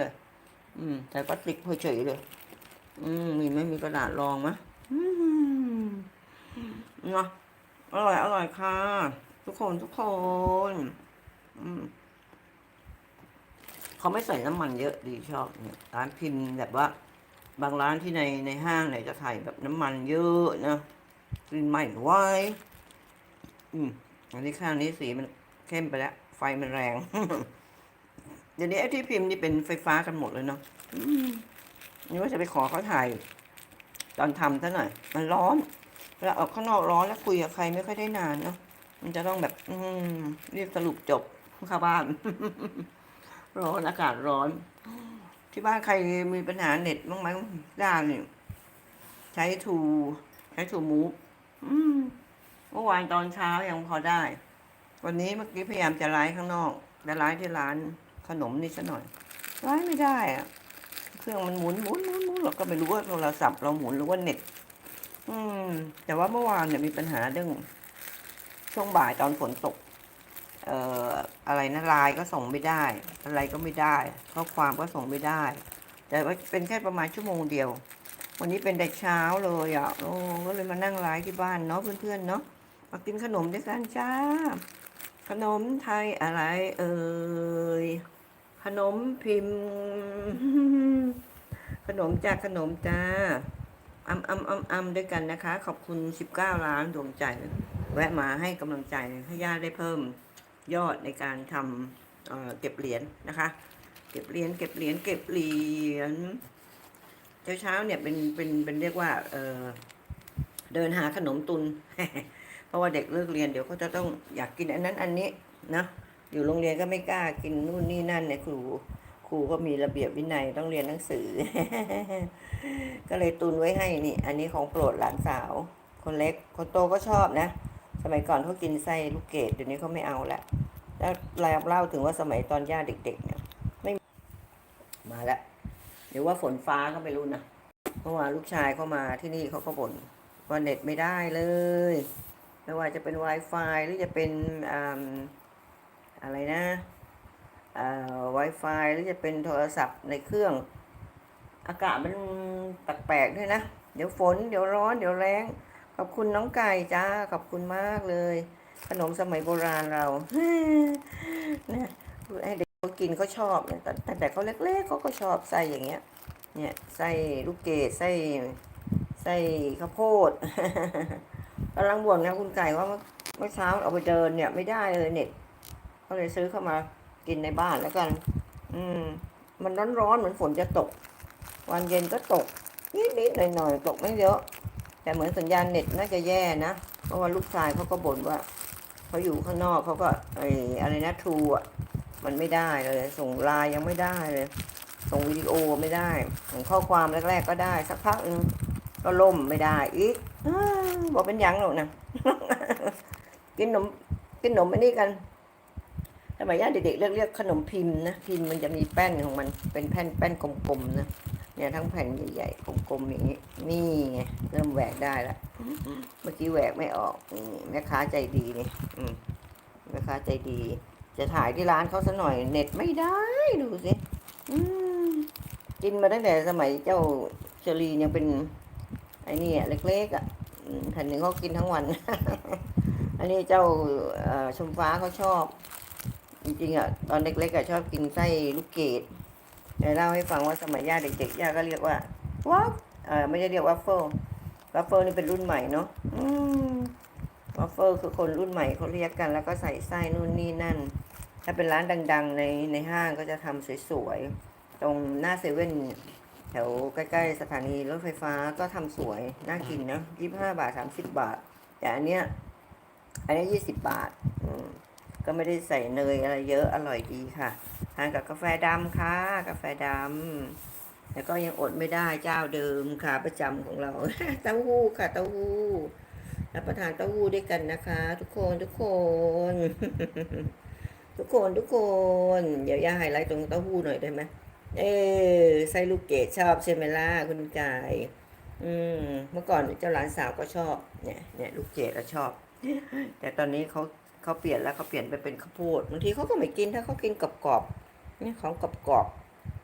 เลย อืมใส่พลาสติกเฉยเลย อืมมีไหม่มีกระดาษรองไหมอืมเนาะอร่อยอร่อยค่ะ ทุกคนทุกคนอืมเขาไม่ใส่น้ำมันเยอะดีชอบเนี่ยร้านพิมพ์แบบว่า บางร้านที่ในในห้างเนี่ยจะใส่แบบน้ำมันเยอะนะกลิ่นไหม้ไว้อืมอันนี้ข้างนี้สีมันเข้มไปแล้ว ไฟมันแรง เดี๋ยวนี้ไอ้ที่พิมพ์นี่เป็นไฟฟ้ากันหมดเลยเนาะอืมนี่ว่าจะไปขอเขาถ่าย ตอนทำซะหน่อย มันร้อนเวลาออกข้างนอกร้อนแล้วคุยกับใครไม่ค่อยได้นานเนาะมันจะต้องแบบ อืมรีบสรุปจบเข้าบ้าน ร้อนอากาศร้อน ที่บ้านใครมีปัญหาเน็ตบ้างไหมด้านนี่ใช้ทูใช้ทูมูฟอืมเมื่อวานตอนเช้ายังพอได้ วันนี้เมื่อกี้พยายามจะไลฟ์ข้างนอกจะไลฟ์ที่ร้าน ขนมนี่ซะหน่อยไลฟ์ไม่ได้อะเครื่องมันหมุนหมุนหมุนหมุนเราก็ไม่รู้ว่าโทรศัพท์เราหมุนหรือว่าเน็ต อืม แต่ว่าเมื่อวานเนี่ยมีปัญหาเรื่อง ช่วงบ่ายตอนฝนตก เอ่ออะไรนะไลน์ก็ส่งไม่ได้ อะไรก็ไม่ได้ข้อความก็ส่งไม่ได้ แต่ว่าเป็นแค่ประมาณชั่วโมงเดียว วันนี้เป็นแต่เช้าเลยอะโอ้ก็เลยมานั่งไลฟ์ที่บ้านเนาะเพื่อนๆเนาะมากินขนมด้วยกันจ้า ขนมไทยอะไรเอ่ย ขนมพิมพ์ ขนมจากขนมจ้าอัมอัมอัมอัมด้วยกันนะคะ ขอบคุณ 19 ล้านดวงใจ แวะมาให้กำลังใจให้ย่าได้เพิ่มยอดในการทำเเก็บเหรียญนะคะ เก็บเหรียญเก็บเหรียญเก็บเหรียญเช้าเช้าเนี่ยเป็นเป็นเป็นเรียกว่าเเดินหาขนมตุน เพราะว่าเด็กเลิกเรียนเดี๋ยวเขาจะต้องอยากกินอันนั้นอันนี้นะอยู่โรงเรียนก็ไม่กล้ากินนู่นนี่นั่นเนี่ยครูครูก็มีระเบียบวินัยต้องเรียนหนังสือ ก็เลยตุนไว้ให้นี่ อันนี้ของโปรดหลานสาว คนเล็กคนโตก็ชอบนะ สมัยก่อนเขากินไส้ลูกเกดเดี๋ยวนี้เขาไม่เอาละแล้วเราเล่าถึงว่าสมัยตอนย่าเด็ก ๆ เนี่ย ไม่มาแล้วเดี๋ยวว่าฝนฟ้าก็ไม่รู้นะเมื่อวานลูกชายเข้ามาที่นี่เขาก็บ่นว่าเน็ตไม่ได้เลย ไม่ว่าจะเป็น Wi-Fi หรือจะเป็นอะไรนะอ่า Wi-Fi หรือจะเป็นโทรศัพท์ในเครื่อง อากาศมันแปลกๆด้วยนะ เดี๋ยวฝน เดี๋ยวร้อน เดี๋ยวแรงขอบคุณน้องไก่จ้า ขอบคุณมากเลย ขนมสมัยโบราณเรานะให้เด็กกินเขาชอบเนี่ยแต่แต่เขาเล็กๆเขาก็ชอบไส้อย่างเงี้ย เนี่ยไส้ลูกเกดไส้ไส้ข้าวโพด กำลังบ่นนะคุณไก่ว่าเมื่อเช้าเอาไปเดินเนี่ยไม่ได้เลยเน็ตก็เลยซื้อเข้ามากินในบ้านแล้วกัน อืม มันร้อนๆเหมือนฝนจะตก วันเย็นก็ตก นิดๆหน่อยๆตกไม่เยอะ แต่เหมือนสัญญาณเน็ตน่าจะแย่นะเพราะว่าลูกชายเขาก็บ่นว่าเขาอยู่ข้างนอกเขาก็ไอ้อะไรนะทูอะมันไม่ได้เลย ส่งไลน์ยังไม่ได้เลย ส่งวิดีโอไม่ได้ส่งข้อความแรก ๆ ก็ได้สักพักนึง ก็ล่มไม่ได้อีกบอกเป็นยังหรอกนะกินขนมกินขนมอันนี้กันสมัยย่าเด็กๆเรียกเรียกขนมพิมพ์นะพิมพ์มันจะมีแป้นของมันเป็นแผ่นแป้นกลมๆนะเนี่ยทั้งแผ่นใหญ่ๆกลมๆอย่างนี้นี่ไงเริ่มแหวกได้ละเมื่อกี้แหวกไม่ออกนี่แม่ค้าใจดีนี่แม่ค้าใจดี จะถ่ายที่ร้านเขาซะหน่อยเน็ตไม่ได้ดูสิกินมาตั้งแต่สมัยเจ้าเชลียังเป็น อ้นี่อะเล็กๆอะอืมแผ่นหนึ่งเขากินทั้งวัน อันนี้เจ้าชมฟ้าเขาชอบ จริงๆอะตอนเล็กๆอะชอบกินไส้ลูกเกดเดี๋ยวเล่าให้ฟังว่าสมัยย่าเด็กๆย่าก็เรียกว่าวัฟเอ่อไม่ได้เรียกวัฟเฟิลวัฟเฟิลนี่เป็นรุ่นใหม่เนาะวัฟเฟิลคือคนรุ่นใหม่เขาเรียกกัน แล้วก็ใส่ไส้นู่นนี่นั่น ถ้าเป็นร้านดัง ๆ ในในห้างก็จะทำสวยๆ ตรงหน้าเซเว่น แถวใกล้ๆสถานีรถไฟฟ้าก็ทำสวย น่ากินนะยี่สิบห้าบาทสามสิบบาท แต่อันเนี้ย อันนี้ยี่สิบบาทอืมก็ไม่ได้ใส่เนยอะไรเยอะอร่อยดีค่ะ ทานกับกาแฟดำค่ะ กาแฟดำแล้วก็ยังอดไม่ได้เจ้าเดิมค่ะประจำของเรา เต้าหู้ค่ะ เต้าหู้รับประทานเต้าหู้ด้วยกันนะคะ ทุกคนทุกคน ทุกคนทุกคน เดี๋ยวย่าไฮไลท์ตรงเต้าหู้หน่อยได้ไหม เออไส้ลูกเกดชอบใช่ไหมล่ะคุณกาย อืม เมื่อก่อนเจ้าหลานสาวก็ชอบ เนี่ยเนี่ยลูกเกดก็ชอบ แต่ตอนนี้เขาเขาเปลี่ยนแล้วเขาเปลี่ยนไปเป็นข้าวโพดบางทีเขาก็ไม่กินถ้าเขากินกรอบๆเนี่ยของกรอบๆ